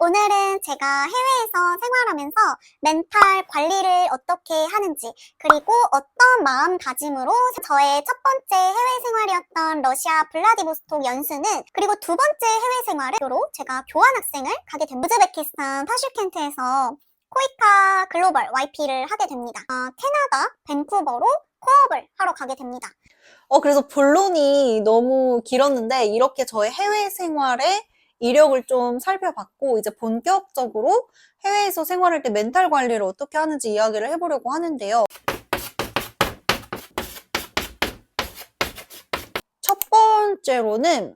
오늘은 제가 해외에서 생활하면서 멘탈 관리를 어떻게 하는지 그리고 어떤 마음가짐으로 저의 첫 번째 해외 생활이었던 러시아 블라디보스톡 연수는 그리고 두 번째 해외 생활으로 제가 교환학생을 가게 됩니다. 우즈베키스탄 타슈켄트에서 코이카 글로벌 YP를 하게 됩니다. 아, 캐나다 밴쿠버로 코업을 하러 가게 됩니다. 어, 그래서 본론이 너무 길었는데, 이렇게 저의 해외 생활의 이력을 좀 살펴봤고, 이제 본격적으로 해외에서 생활할 때 멘탈 관리를 어떻게 하는지 이야기를 해보려고 하는데요. 첫 번째로는,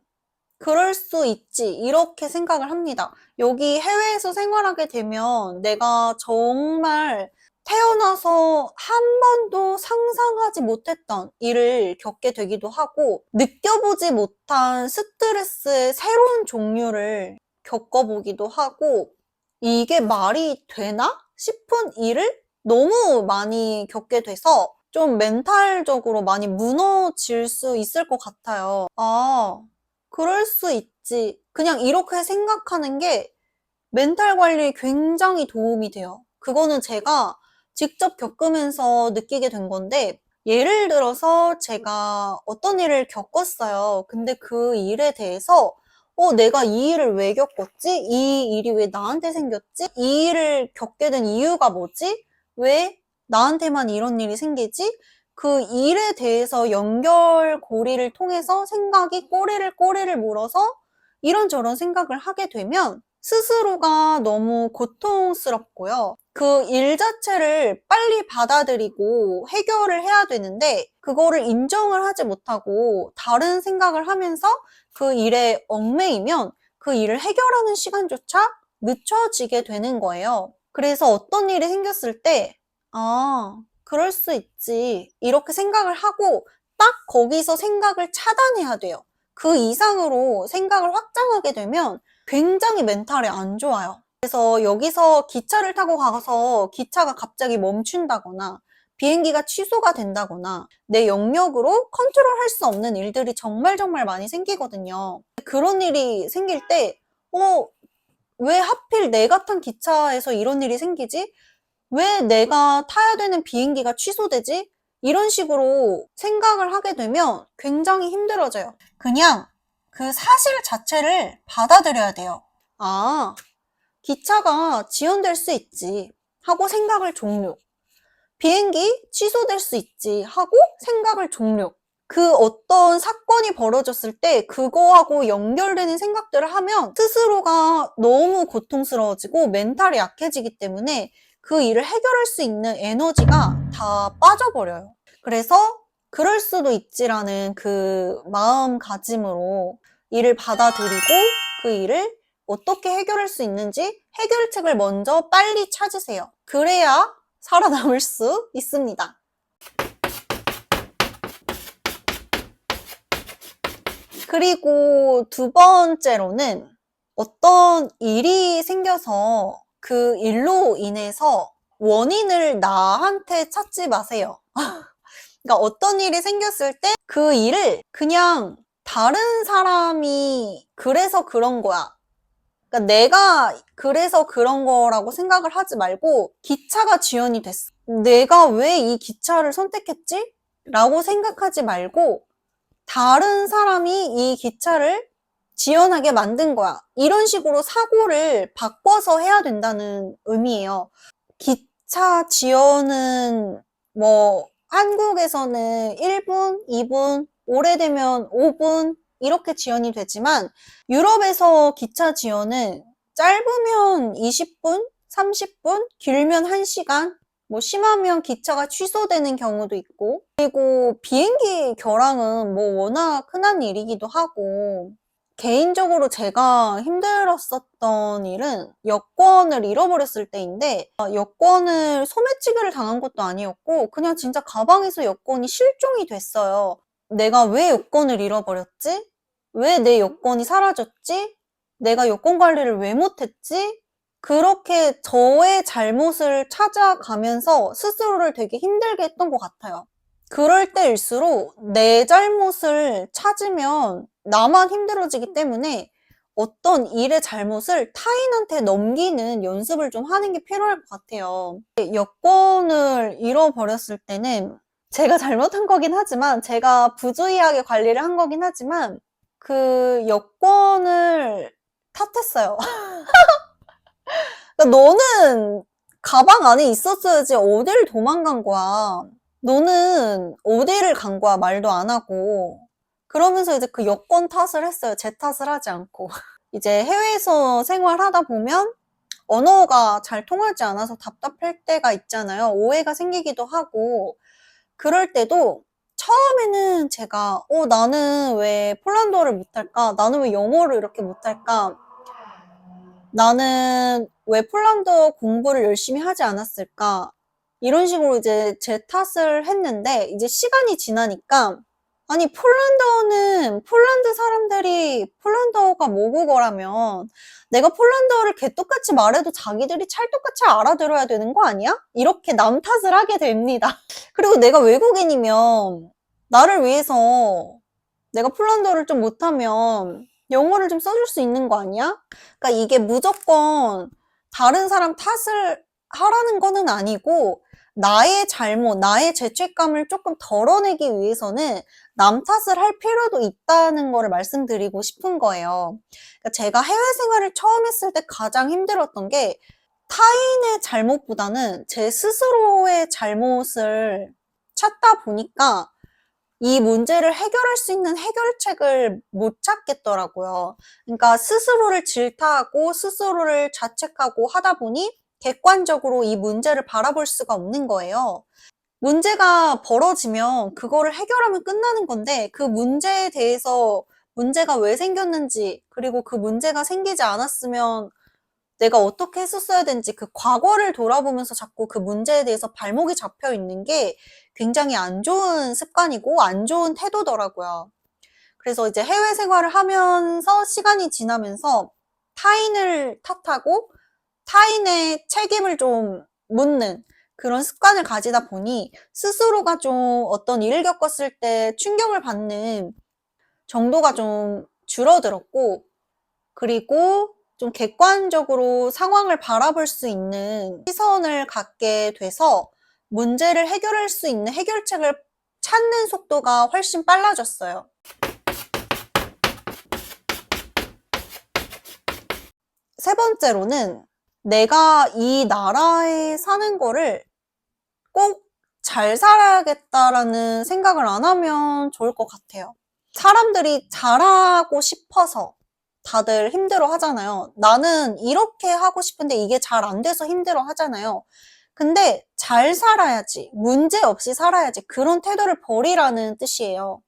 그럴 수 있지, 이렇게 생각을 합니다. 여기 해외에서 생활하게 되면 내가 정말 태어나서 한 번도 상상하지 못했던 일을 겪게 되기도 하고, 느껴보지 못한 스트레스의 새로운 종류를 겪어보기도 하고, 이게 말이 되나? 싶은 일을 너무 많이 겪게 돼서 좀 멘탈적으로 많이 무너질 수 있을 것 같아요. 아, 그럴 수 있지. 그냥 이렇게 생각하는 게 멘탈 관리에 굉장히 도움이 돼요. 그거는 제가 직접 겪으면서 느끼게 된 건데, 예를 들어서 제가 어떤 일을 겪었어요. 근데 그 일에 대해서, 어, 내가 이 일을 왜 겪었지? 이 일이 왜 나한테 생겼지? 이 일을 겪게 된 이유가 뭐지? 왜 나한테만 이런 일이 생기지? 그 일에 대해서 연결고리를 통해서 생각이 꼬리를 꼬리를 물어서 이런저런 생각을 하게 되면 스스로가 너무 고통스럽고요. 그 일 자체를 빨리 받아들이고 해결을 해야 되는데, 그거를 인정을 하지 못하고 다른 생각을 하면서 그 일에 얽매이면 그 일을 해결하는 시간조차 늦춰지게 되는 거예요. 그래서 어떤 일이 생겼을 때, 아, 그럴 수 있지. 이렇게 생각을 하고 딱 거기서 생각을 차단해야 돼요. 그 이상으로 생각을 확장하게 되면 굉장히 멘탈이 안 좋아요. 그래서 여기서 기차를 타고 가서 기차가 갑자기 멈춘다거나 비행기가 취소가 된다거나 내 영역으로 컨트롤할 수 없는 일들이 정말 정말 많이 생기거든요. 그런 일이 생길 때, 어, 왜 하필 내가 탄 기차에서 이런 일이 생기지? 왜 내가 타야 되는 비행기가 취소되지? 이런 식으로 생각을 하게 되면 굉장히 힘들어져요. 그냥 그 사실 자체를 받아들여야 돼요. 아, 기차가 지연될 수 있지 하고 생각을 종료. 비행기 취소될 수 있지 하고 생각을 종료. 그 어떤 사건이 벌어졌을 때 그거하고 연결되는 생각들을 하면 스스로가 너무 고통스러워지고 멘탈이 약해지기 때문에 그 일을 해결할 수 있는 에너지가 다 빠져버려요. 그래서 그럴 수도 있지라는 그 마음가짐으로 일을 받아들이고 그 일을 어떻게 해결할 수 있는지 해결책을 먼저 빨리 찾으세요. 그래야 살아남을 수 있습니다. 그리고 두 번째로는 어떤 일이 생겨서 그 일로 인해서 원인을 나한테 찾지 마세요. 그러니까 어떤 일이 생겼을 때 그 일을 그냥 다른 사람이 그래서 그런 거야. 그러니까 내가 그래서 그런 거라고 생각을 하지 말고 기차가 지연이 됐어. 내가 왜 이 기차를 선택했지? 라고 생각하지 말고 다른 사람이 이 기차를 지연하게 만든 거야. 이런 식으로 사고를 바꿔서 해야 된다는 의미예요. 기차 지연은 뭐 한국에서는 1분, 2분, 오래되면 5분 이렇게 지연이 되지만 유럽에서 기차 지연은 짧으면 20분, 30분, 길면 1시간, 뭐 심하면 기차가 취소되는 경우도 있고 그리고 비행기 결항은 뭐 워낙 흔한 일이기도 하고 개인적으로 제가 힘들었었던 일은 여권을 잃어버렸을 때인데 어, 여권을 소매치기를 당한 것도 아니었고 그냥 진짜 가방에서 여권이 실종이 됐어요. 내가 왜 여권을 잃어버렸지? 왜 내 여권이 사라졌지? 내가 여권 관리를 왜 못했지? 그렇게 저의 잘못을 찾아가면서 스스로를 되게 힘들게 했던 것 같아요. 그럴 때일수록 내 잘못을 찾으면 나만 힘들어지기 때문에 어떤 일의 잘못을 타인한테 넘기는 연습을 좀 하는 게 필요할 것 같아요. 여권을 잃어버렸을 때는 제가 잘못한 거긴 하지만, 제가 부주의하게 관리를 한 거긴 하지만, 그 여권을 탓했어요. 그러니까 너는 가방 안에 있었어야지 어딜 도망간 거야. 너는 어디를 간 거야 말도 안 하고. 그러면서 이제 그 여권 탓을 했어요. 제 탓을 하지 않고. 이제 해외에서 생활하다 보면 언어가 잘 통하지 않아서 답답할 때가 있잖아요. 오해가 생기기도 하고. 그럴 때도 처음에는 제가, 어, 나는 왜 폴란드어를 못할까? 나는 왜 영어를 이렇게 못할까? 나는 왜 폴란드어 공부를 열심히 하지 않았을까? 이런 식으로 이제 제 탓을 했는데, 이제 시간이 지나니까, 아니, 폴란드어는 폴란드 사람들이 폴란드어가 모국어라면 내가 폴란드어를 개똑같이 말해도 자기들이 찰떡같이 알아들어야 되는 거 아니야? 이렇게 남 탓을 하게 됩니다. 그리고 내가 외국인이면 나를 위해서 내가 폴란드어를 좀 못하면 영어를 좀 써줄 수 있는 거 아니야? 그러니까 이게 무조건 다른 사람 탓을 하라는 거는 아니고 나의 잘못, 나의 죄책감을 조금 덜어내기 위해서는 남 탓을 할 필요도 있다는 거를 말씀드리고 싶은 거예요. 그러니까 제가 해외 생활을 처음 했을 때 가장 힘들었던 게 타인의 잘못보다는 제 스스로의 잘못을 찾다 보니까 이 문제를 해결할 수 있는 해결책을 못 찾겠더라고요. 그러니까 스스로를 질타하고 스스로를 자책하고 하다 보니 객관적으로 이 문제를 바라볼 수가 없는 거예요. 문제가 벌어지면 그거를 해결하면 끝나는 건데 그 문제에 대해서 문제가 왜 생겼는지 그리고 그 문제가 생기지 않았으면 내가 어떻게 했었어야 되는지 그 과거를 돌아보면서 자꾸 그 문제에 대해서 발목이 잡혀 있는 게 굉장히 안 좋은 습관이고 안 좋은 태도더라고요. 그래서 이제 해외 생활을 하면서 시간이 지나면서 타인을 탓하고 타인의 책임을 좀 묻는 그런 습관을 가지다 보니 스스로가 좀 어떤 일을 겪었을 때 충격을 받는 정도가 좀 줄어들었고, 그리고 좀 객관적으로 상황을 바라볼 수 있는 시선을 갖게 돼서 문제를 해결할 수 있는 해결책을 찾는 속도가 훨씬 빨라졌어요. 세 번째로는 내가 이 나라에 사는 거를 꼭 잘 살아야겠다라는 생각을 안 하면 좋을 것 같아요. 사람들이 잘하고 싶어서 다들 힘들어 하잖아요. 나는 이렇게 하고 싶은데 이게 잘 안 돼서 힘들어 하잖아요. 근데 잘 살아야지, 문제 없이 살아야지 그런 태도를 버리라는 뜻이에요.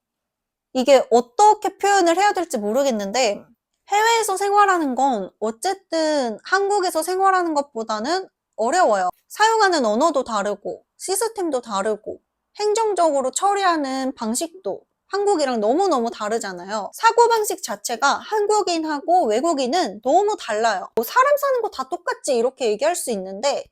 이게 어떻게 표현을 해야 될지 모르겠는데 해외에서 생활하는 건 어쨌든 한국에서 생활하는 것보다는 어려워요. 사용하는 언어도 다르고, 시스템도 다르고, 행정적으로 처리하는 방식도 한국이랑 너무너무 다르잖아요. 사고방식 자체가 한국인하고 외국인은 너무 달라요. 뭐 사람 사는 거 다 똑같지 이렇게 얘기할 수 있는데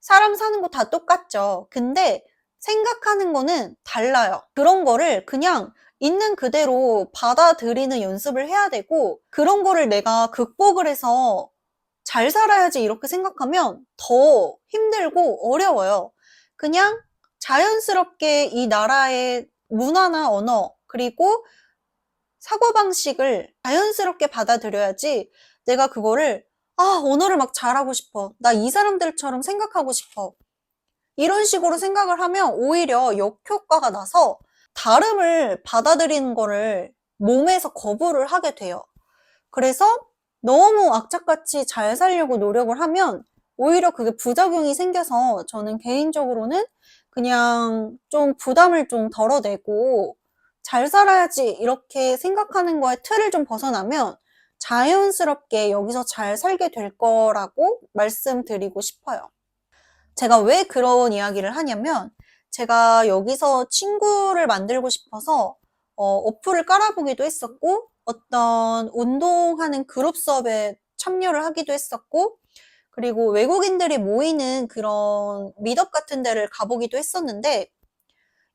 사람 사는 거 다 똑같죠. 근데 생각하는 거는 달라요. 그런 거를 그냥 있는 그대로 받아들이는 연습을 해야 되고 그런 거를 내가 극복을 해서 잘 살아야지 이렇게 생각하면 더 힘들고 어려워요. 그냥 자연스럽게 이 나라의 문화나 언어 그리고 사고방식을 자연스럽게 받아들여야지 내가 그거를 아, 언어를 막 잘하고 싶어. 나 이 사람들처럼 생각하고 싶어. 이런 식으로 생각을 하면 오히려 역효과가 나서 다름을 받아들이는 거를 몸에서 거부를 하게 돼요. 그래서 너무 악착같이 잘 살려고 노력을 하면 오히려 그게 부작용이 생겨서 저는 개인적으로는 그냥 좀 부담을 좀 덜어내고 잘 살아야지 이렇게 생각하는 거에 틀을 좀 벗어나면 자연스럽게 여기서 잘 살게 될 거라고 말씀드리고 싶어요. 제가 왜 그런 이야기를 하냐면 제가 여기서 친구를 만들고 싶어서 어, 어플을 깔아보기도 했었고 어떤 운동하는 그룹 수업에 참여를 하기도 했었고 그리고 외국인들이 모이는 그런 미덕 같은 데를 가보기도 했었는데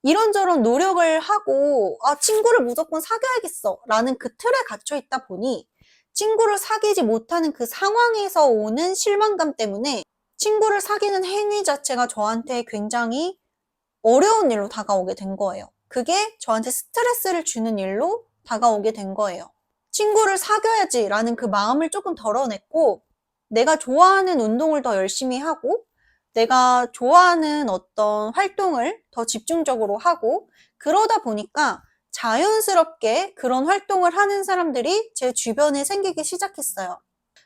이런저런 노력을 하고 아 친구를 무조건 사귀어야겠어 라는 그 틀에 갇혀 있다 보니 친구를 사귀지 못하는 그 상황에서 오는 실망감 때문에 친구를 사귀는 행위 자체가 저한테 굉장히 어려운 일로 다가오게 된 거예요. 그게 저한테 스트레스를 주는 일로 다가오게 된 거예요. 친구를 사귀어야지 라는 그 마음을 조금 덜어냈고, 내가 좋아하는 운동을 더 열심히 하고, 내가 좋아하는 어떤 활동을 더 집중적으로 하고, 그러다 보니까 자연스럽게 그런 활동을 하는 사람들이 제 주변에 생기기 시작했어요.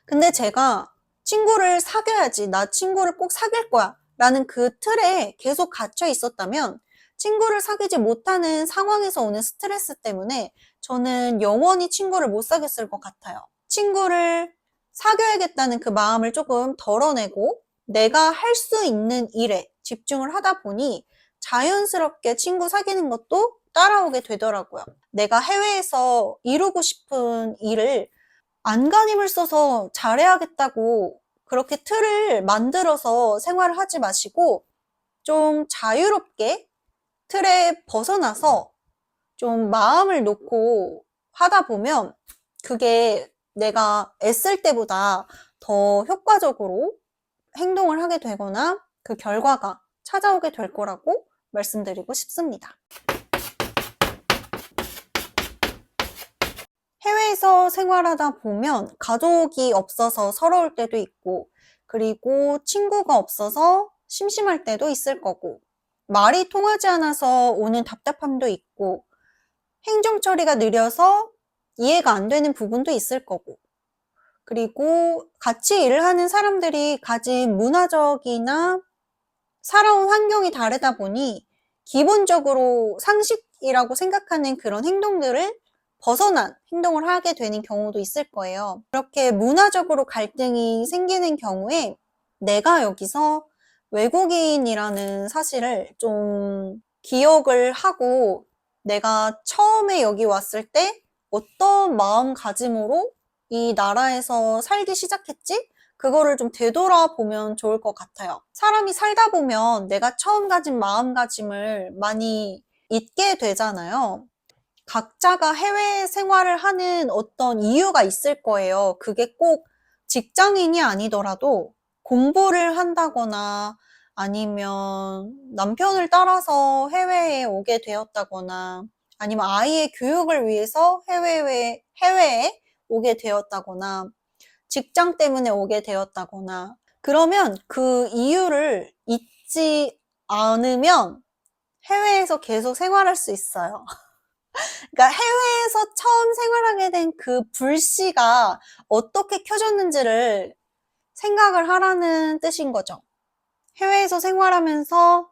근데 제가 친구를 사귀어야지, 나 친구를 꼭 사귈 거야 라는 그 틀에 계속 갇혀 있었다면 친구를 사귀지 못하는 상황에서 오는 스트레스 때문에 저는 영원히 친구를 못 사귀었을 것 같아요. 친구를 사귀어야겠다는 그 마음을 조금 덜어내고 내가 할 수 있는 일에 집중을 하다 보니 자연스럽게 친구 사귀는 것도 따라오게 되더라고요. 내가 해외에서 이루고 싶은 일을 안간힘을 써서 잘해야겠다고 그렇게 틀을 만들어서 생활을 하지 마시고 좀 자유롭게 틀에 벗어나서 좀 마음을 놓고 하다 보면 그게 내가 애쓸 때보다 더 효과적으로 행동을 하게 되거나 그 결과가 찾아오게 될 거라고 말씀드리고 싶습니다. 해외에서 생활하다 보면 가족이 없어서 서러울 때도 있고, 그리고 친구가 없어서 심심할 때도 있을 거고, 말이 통하지 않아서 오는 답답함도 있고, 행정 처리가 느려서 이해가 안 되는 부분도 있을 거고, 그리고 같이 일을 하는 사람들이 가진 문화적이나 살아온 환경이 다르다 보니 기본적으로 상식이라고 생각하는 그런 행동들을 벗어난 행동을 하게 되는 경우도 있을 거예요. 그렇게 문화적으로 갈등이 생기는 경우에 내가 여기서 외국인이라는 사실을 좀 기억을 하고 내가 처음에 여기 왔을 때 어떤 마음가짐으로 이 나라에서 살기 시작했지? 그거를 좀 되돌아보면 좋을 것 같아요. 사람이 살다 보면 내가 처음 가진 마음가짐을 많이 잊게 되잖아요. 각자가 해외 생활을 하는 어떤 이유가 있을 거예요. 그게 꼭 직장인이 아니더라도 공부를 한다거나 아니면 남편을 따라서 해외에 오게 되었다거나 아니면 아이의 교육을 위해서 해외에, 해외에 오게 되었다거나 직장 때문에 오게 되었다거나 그러면 그 이유를 잊지 않으면 해외에서 계속 생활할 수 있어요. 그러니까 해외에서 처음 생활하게 된 그 불씨가 어떻게 켜졌는지를 생각을 하라는 뜻인 거죠. 해외에서 생활하면서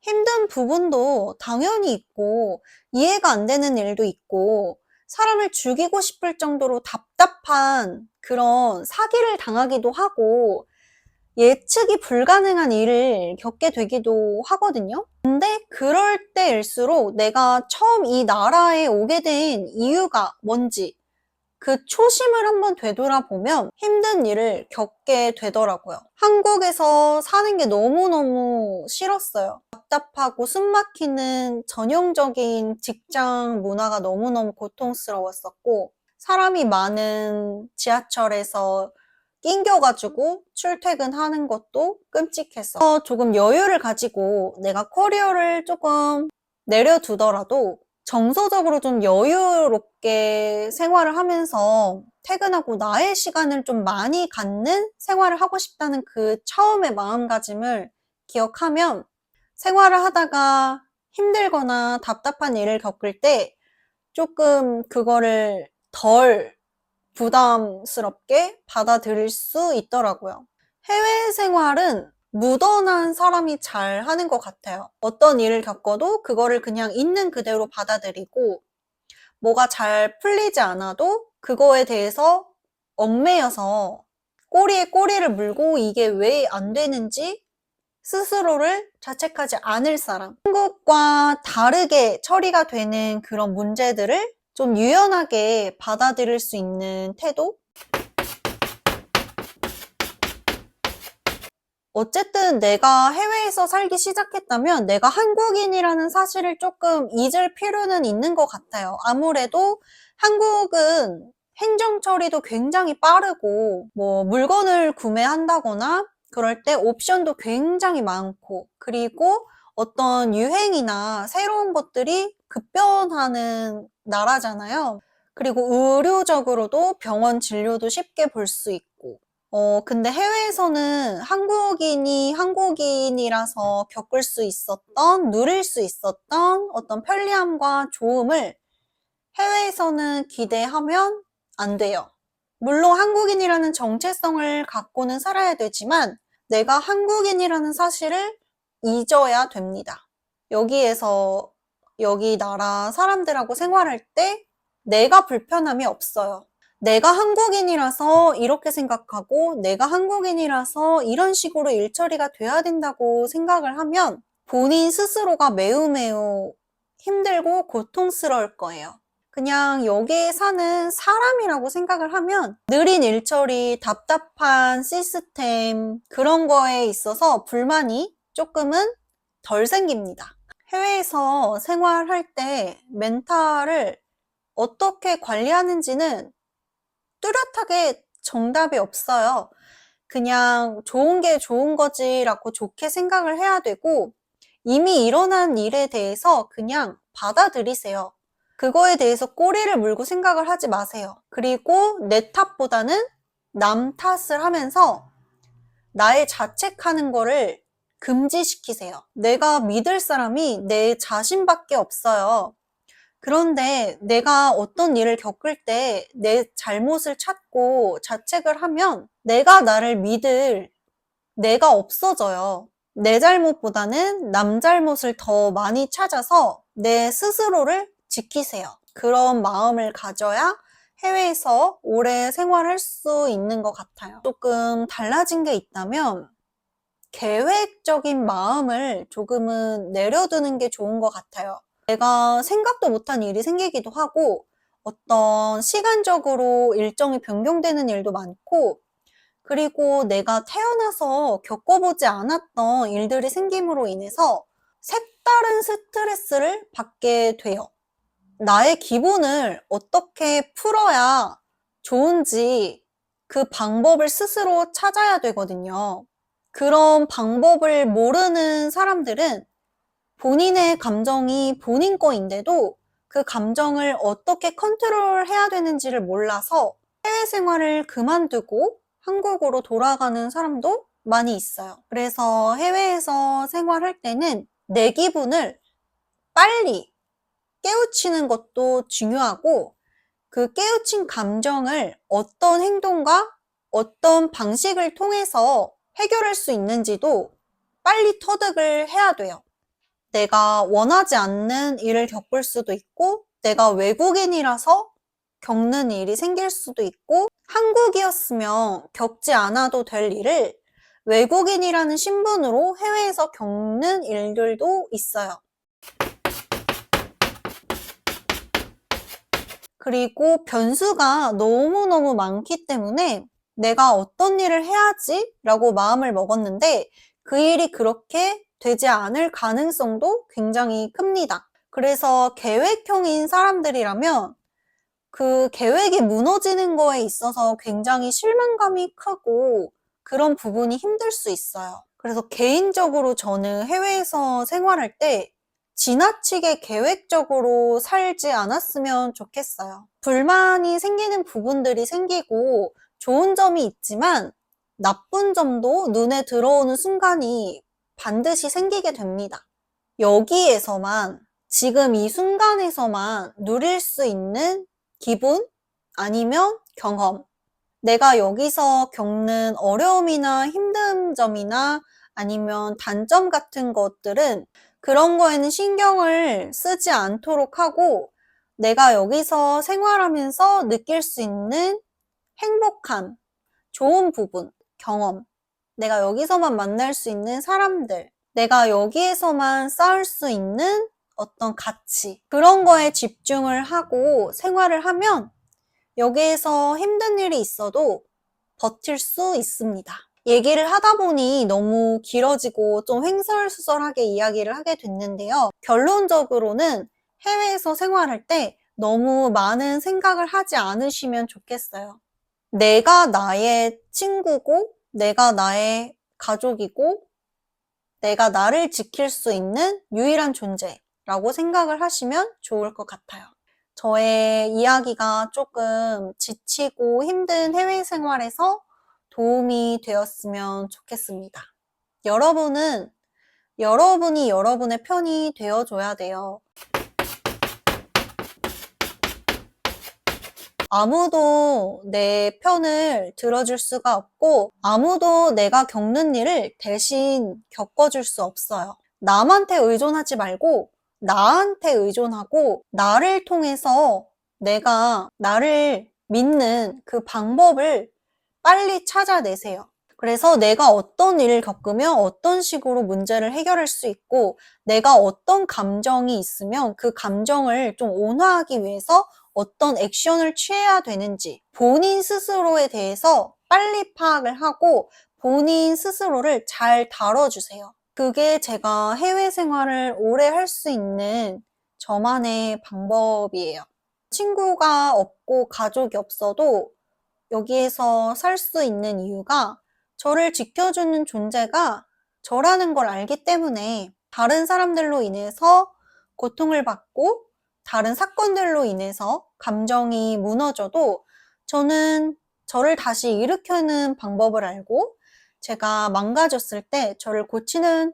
힘든 부분도 당연히 있고 이해가 안 되는 일도 있고 사람을 죽이고 싶을 정도로 답답한 그런 사기를 당하기도 하고 예측이 불가능한 일을 겪게 되기도 하거든요. 근데 그럴 때일수록 내가 처음 이 나라에 오게 된 이유가 뭔지 그 초심을 한번 되돌아보면 힘든 일을 겪게 되더라고요. 한국에서 사는 게 너무너무 싫었어요. 답답하고 숨막히는 전형적인 직장 문화가 너무너무 고통스러웠었고, 사람이 많은 지하철에서 낑겨가지고 출퇴근하는 것도 끔찍했어. 조금 여유를 가지고 내가 커리어를 조금 내려두더라도 정서적으로 좀 여유롭게 생활을 하면서 퇴근하고 나의 시간을 좀 많이 갖는 생활을 하고 싶다는 그 처음의 마음가짐을 기억하면 생활을 하다가 힘들거나 답답한 일을 겪을 때 조금 그거를 덜 부담스럽게 받아들일 수 있더라고요. 해외 생활은 무던한 사람이 잘 하는 것 같아요. 어떤 일을 겪어도 그거를 그냥 있는 그대로 받아들이고, 뭐가 잘 풀리지 않아도 그거에 대해서 얽매여서 꼬리에 꼬리를 물고 이게 왜 안 되는지 스스로를 자책하지 않을 사람. 한국과 다르게 처리가 되는 그런 문제들을 좀 유연하게 받아들일 수 있는 태도? 어쨌든 내가 해외에서 살기 시작했다면 내가 한국인이라는 사실을 조금 잊을 필요는 있는 것 같아요. 아무래도 한국은 행정 처리도 굉장히 빠르고, 뭐, 물건을 구매한다거나, 그럴 때 옵션도 굉장히 많고, 그리고 어떤 유행이나 새로운 것들이 급변하는 나라잖아요. 그리고 의료적으로도 병원 진료도 쉽게 볼 수 있고. 어, 근데 해외에서는 한국인이 한국인이라서 겪을 수 있었던, 누릴 수 있었던 어떤 편리함과 좋음을 해외에서는 기대하면 안 돼요. 물론 한국인이라는 정체성을 갖고는 살아야 되지만 내가 한국인이라는 사실을 잊어야 됩니다. 여기에서 여기 나라 사람들하고 생활할 때 내가 불편함이 없어요. 내가 한국인이라서 이렇게 생각하고 내가 한국인이라서 이런 식으로 일처리가 돼야 된다고 생각을 하면 본인 스스로가 매우 매우 힘들고 고통스러울 거예요. 그냥 여기에 사는 사람이라고 생각을 하면 느린 일처리, 답답한 시스템 그런 거에 있어서 불만이 조금은 덜 생깁니다. 해외에서 생활할 때 멘탈을 어떻게 관리하는지는 뚜렷하게 정답이 없어요. 그냥 좋은 게 좋은 거지라고 좋게 생각을 해야 되고 이미 일어난 일에 대해서 그냥 받아들이세요. 그거에 대해서 꼬리를 물고 생각을 하지 마세요. 그리고 내 탓보다는 남 탓을 하면서 나의 자책하는 거를 금지시키세요. 내가 믿을 사람이 내 자신밖에 없어요. 그런데 내가 어떤 일을 겪을 때 내 잘못을 찾고 자책을 하면 내가 나를 믿을 내가 없어져요. 내 잘못보다는 남 잘못을 더 많이 찾아서 내 스스로를 지키세요. 그런 마음을 가져야 해외에서 오래 생활할 수 있는 것 같아요. 조금 달라진 게 있다면 계획적인 마음을 조금은 내려두는 게 좋은 것 같아요. 내가 생각도 못한 일이 생기기도 하고 어떤 시간적으로 일정이 변경되는 일도 많고 그리고 내가 태어나서 겪어보지 않았던 일들이 생김으로 인해서 색다른 스트레스를 받게 돼요. 나의 기분을 어떻게 풀어야 좋은지 그 방법을 스스로 찾아야 되거든요. 그런 방법을 모르는 사람들은 본인의 감정이 본인 거인데도 그 감정을 어떻게 컨트롤 해야 되는지를 몰라서 해외 생활을 그만두고 한국으로 돌아가는 사람도 많이 있어요. 그래서 해외에서 생활할 때는 내 기분을 빨리 깨우치는 것도 중요하고 그 깨우친 감정을 어떤 행동과 어떤 방식을 통해서 해결할 수 있는지도 빨리 터득을 해야 돼요. 내가 원하지 않는 일을 겪을 수도 있고, 내가 외국인이라서 겪는 일이 생길 수도 있고, 한국이었으면 겪지 않아도 될 일을 외국인이라는 신분으로 해외에서 겪는 일들도 있어요. 그리고 변수가 너무너무 많기 때문에 내가 어떤 일을 해야지? 라고 마음을 먹었는데 그 일이 그렇게 되지 않을 가능성도 굉장히 큽니다. 그래서 계획형인 사람들이라면 그 계획이 무너지는 거에 있어서 굉장히 실망감이 크고 그런 부분이 힘들 수 있어요. 그래서 개인적으로 저는 해외에서 생활할 때 지나치게 계획적으로 살지 않았으면 좋겠어요. 불만이 생기는 부분들이 생기고 좋은 점이 있지만 나쁜 점도 눈에 들어오는 순간이 반드시 생기게 됩니다. 여기에서만 지금 이 순간에서만 누릴 수 있는 기분 아니면 경험. 내가 여기서 겪는 어려움이나 힘든 점이나 아니면 단점 같은 것들은 그런 거에는 신경을 쓰지 않도록 하고 내가 여기서 생활하면서 느낄 수 있는 행복함, 좋은 부분, 경험, 내가 여기서만 만날 수 있는 사람들, 내가 여기에서만 쌓을 수 있는 어떤 가치, 그런 거에 집중을 하고 생활을 하면 여기에서 힘든 일이 있어도 버틸 수 있습니다. 얘기를 하다 보니 너무 길어지고 좀 횡설수설하게 이야기를 하게 됐는데요. 결론적으로는 해외에서 생활할 때 너무 많은 생각을 하지 않으시면 좋겠어요. 내가 나의 친구고, 내가 나의 가족이고, 내가 나를 지킬 수 있는 유일한 존재라고 생각을 하시면 좋을 것 같아요. 저의 이야기가 조금 지치고 힘든 해외 생활에서 도움이 되었으면 좋겠습니다. 여러분은 여러분이 여러분의 편이 되어줘야 돼요. 아무도 내 편을 들어줄 수가 없고, 아무도 내가 겪는 일을 대신 겪어줄 수 없어요. 남한테 의존하지 말고, 나한테 의존하고, 나를 통해서 내가 나를 믿는 그 방법을 빨리 찾아내세요. 그래서 내가 어떤 일을 겪으면 어떤 식으로 문제를 해결할 수 있고, 내가 어떤 감정이 있으면 그 감정을 좀 온화하기 위해서 어떤 액션을 취해야 되는지 본인 스스로에 대해서 빨리 파악을 하고 본인 스스로를 잘 다뤄주세요. 그게 제가 해외 생활을 오래 할 수 있는 저만의 방법이에요. 친구가 없고 가족이 없어도 여기에서 살 수 있는 이유가 저를 지켜주는 존재가 저라는 걸 알기 때문에 다른 사람들로 인해서 고통을 받고 다른 사건들로 인해서 감정이 무너져도 저는 저를 다시 일으켜는 방법을 알고 제가 망가졌을 때 저를 고치는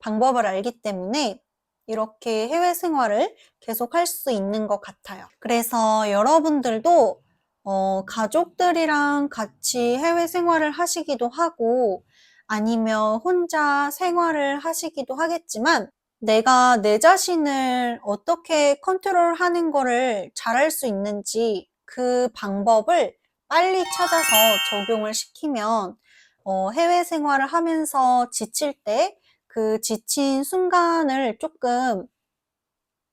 방법을 알기 때문에 이렇게 해외 생활을 계속 할 수 있는 것 같아요. 그래서 여러분들도 어, 가족들이랑 같이 해외 생활을 하시기도 하고 아니면 혼자 생활을 하시기도 하겠지만 내가 내 자신을 어떻게 컨트롤 하는 거를 잘할 수 있는지 그 방법을 빨리 찾아서 적용을 시키면 어, 해외 생활을 하면서 지칠 때 그 지친 순간을 조금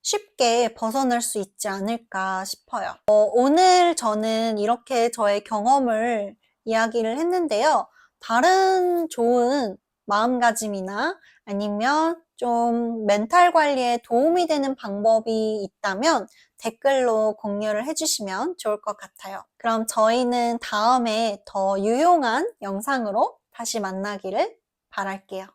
쉽게 벗어날 수 있지 않을까 싶어요. 어, 오늘 저는 이렇게 저의 경험을 이야기를 했는데요. 다른 좋은 마음가짐이나 아니면 좀 멘탈 관리에 도움이 되는 방법이 있다면 댓글로 공유를 해주시면 좋을 것 같아요. 그럼 저희는 다음에 더 유용한 영상으로 다시 만나기를 바랄게요.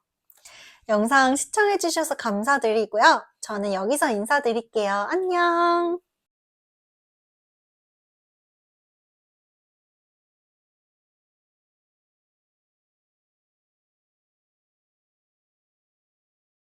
영상 시청해주셔서 감사드리고요. 저는 여기서 인사드릴게요. 안녕!